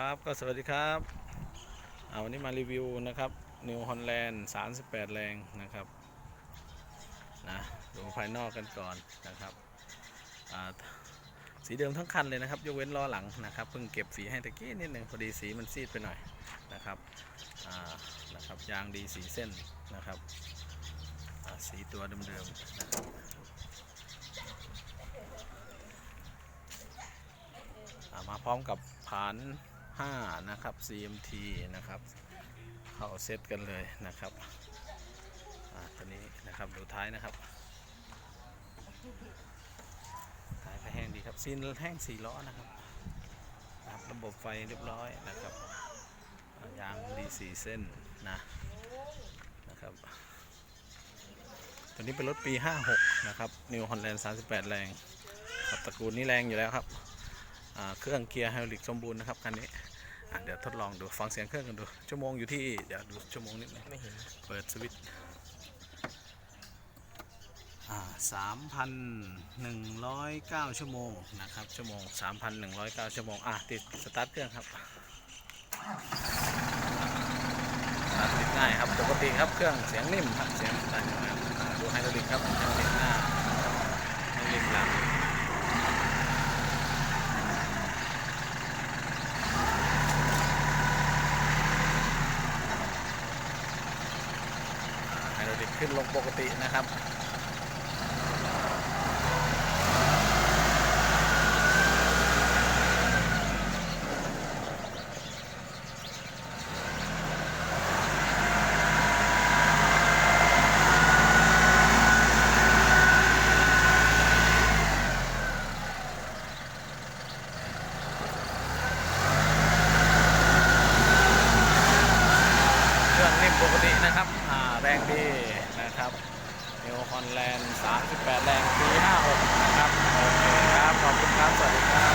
ครับก็สวัสดีครับเอาวันนี้มารีวิวนะครับ New Holland 38 แรงนะครับนะดูภายนอกกันก่อนนะครับสีเดิมทั้งคันเลยนะครับ ยกเว้นล้อหลังนะครับเพิ่งเก็บสีให้ตะกี้นิดหนึ่งพอดีสีมันซีดไปหน่อยนะครับนะครับยางดีสีเส้นนะครับสีตัวเดิมๆนะครับมาพร้อมกับผาน 5 นะครับ CMT นะครับ เข้าเซตกันเลยนะครับอ่าตัวนี้นะครับดูท้ายนะครับท้ายแห้งดีครับซีนแห้งสี่ล้อนะครับนะครับระบบไฟเรียบร้อยนะครับยางดีสีเส้นนะนะครับตัวนี้เป็นรถปี 56 นะครับ New Holland 38 แรงครับตระกูลนี้แรงอยู่แล้วครับ เครื่องเกียร์ไฮดรอลิกสมบูรณ์นะครับคันนี้เดี๋ยวทดลองดูฟังเสียงเครื่องกันดู ชั่วโมงอยู่ที่เดี๋ยวดูชั่วโมงนิดหนึงไม่เห็นเปิดสวิตช์สามพันหนึ่งร้อยเก้าชั่วโมงนะครับ ชั่วโมงสามพันหนึ่งร้อยเก้าชั่วโมง อะ ติดสตาร์ทเครื่องครับสตาร์ทติดง่ายครับ ปกติครับ เครื่องเสียงนิ่มครับ เสียงสตาร์ทง่ายอ่าดูไฮดรอลิกครับไฮดรอลิกหน้าไฮดรอลิกหลัง ขึ้นลงปกตินะครับปกตินะครับ แรงดี นะครับนิวฮอลแลนด์38 แรงปี56 นะครับ โอเคครับ ขอบคุณครับ สวัสดีครับ